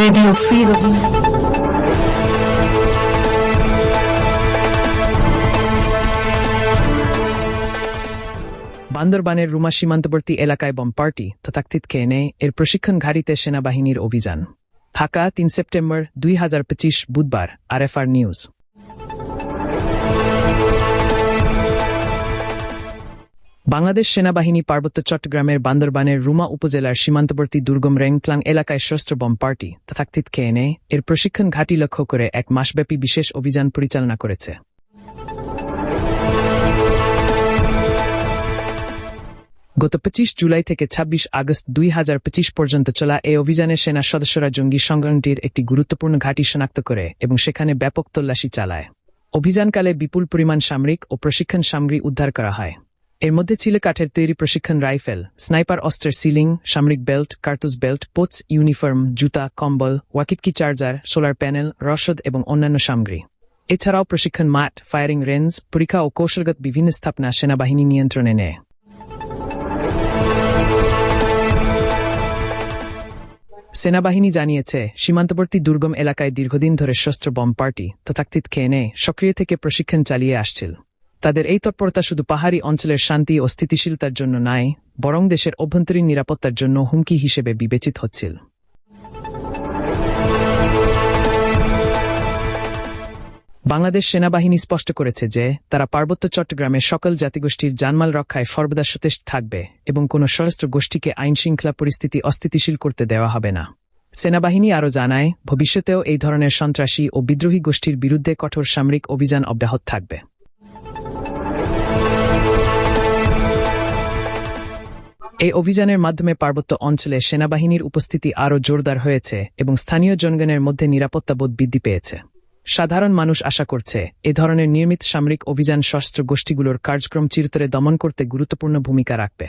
Radio free. বান্দরবানের রুমা সীমান্তবর্তী এলাকায় বম পার্টি তথাকথিত কেনে এর প্রশিক্ষণ ঘাড়িতে সেনাবাহিনীর অভিযান ঢাকা, তিন সেপ্টেম্বর দুই হাজার পঁচিশ বুধবার, আরএফআর নিউজ বাংলাদেশ সেনাবাহিনী পার্বত্য চট্টগ্রামের বান্দরবানের রুমা উপজেলার সীমান্তবর্তী দুর্গম রেংক্লাং এলাকায় সশস্ত্র বম পার্টি, তথাকথিত কেএনএ, এর প্রশিক্ষণ ঘাঁটি লক্ষ্য করে এক মাসব্যাপী বিশেষ অভিযান পরিচালনা করেছে। গত পঁচিশ জুলাই থেকে ২৬ আগস্ট দুই হাজার পঁচিশ পর্যন্ত চলা এই অভিযানে সেনা সদস্যরা জঙ্গি সংগঠনটির একটি গুরুত্বপূর্ণ ঘাঁটি শনাক্ত করে এবং সেখানে ব্যাপক তল্লাশি চালায়। অভিযানকালে বিপুল পরিমাণ সামরিক ও প্রশিক্ষণ সামগ্রী উদ্ধার করা হয়। এর মধ্যে ছিল কাঠের তৈরি প্রশিক্ষণ রাইফেল, স্নাইপার অস্ত্রের সিলিং, সামরিক বেল্ট কার্তুস বেল্ট, পোটস, ইউনিফর্ম, জুতা, কম্বল, ওয়াকিটকি চার্জার, সোলার প্যানেল, রসদ এবং অন্যান্য সামগ্রী। এছাড়াও প্রশিক্ষণ মাঠ, ফায়ারিং রেঞ্জ, পরীক্ষা ও কৌশলগত বিভিন্ন স্থাপনা সেনাবাহিনী নিয়ন্ত্রণে নেয়। সেনাবাহিনী জানিয়েছে, সীমান্তবর্তী দুর্গম এলাকায় দীর্ঘদিন ধরে শস্ত্র বম পার্টি, তথাকথিত কেনে সক্রিয় থেকে প্রশিক্ষণ চালিয়ে আসছিল। তাদের এই তৎপরতা শুধু পাহাড়ি অঞ্চলের শান্তি ও স্থিতিশীলতার জন্য নয়, বরং দেশের অভ্যন্তরীণ নিরাপত্তার জন্য হুমকি হিসেবে বিবেচিত হচ্ছিল। বাংলাদেশ সেনাবাহিনী স্পষ্ট করেছে যে, তারা পার্বত্য চট্টগ্রামের সকল জাতিগোষ্ঠীর জানমাল রক্ষায় সর্বদা সতেজ থাকবে এবং কোনো সশস্ত্র গোষ্ঠীকে আইন শৃঙ্খলা পরিস্থিতি অস্থিতিশীল করতে দেওয়া হবে না। সেনাবাহিনী আরও জানায়, ভবিষ্যতেও এই ধরনের সন্ত্রাসী ও বিদ্রোহী গোষ্ঠীর বিরুদ্ধে কঠোর সামরিক অভিযান অব্যাহত থাকবে। এই অভিযানের মাধ্যমে পার্বত্য অঞ্চলে সেনাবাহিনীর উপস্থিতি আরও জোরদার হয়েছে এবং স্থানীয় জনগণের মধ্যে নিরাপত্তাবোধ বৃদ্ধি পেয়েছে। সাধারণ মানুষ আশা করছে, এ ধরনের নির্মিত সামরিক অভিযান সশস্ত্র গোষ্ঠীগুলোর কার্যক্রম চিরতরে দমন করতে গুরুত্বপূর্ণ ভূমিকা রাখবে।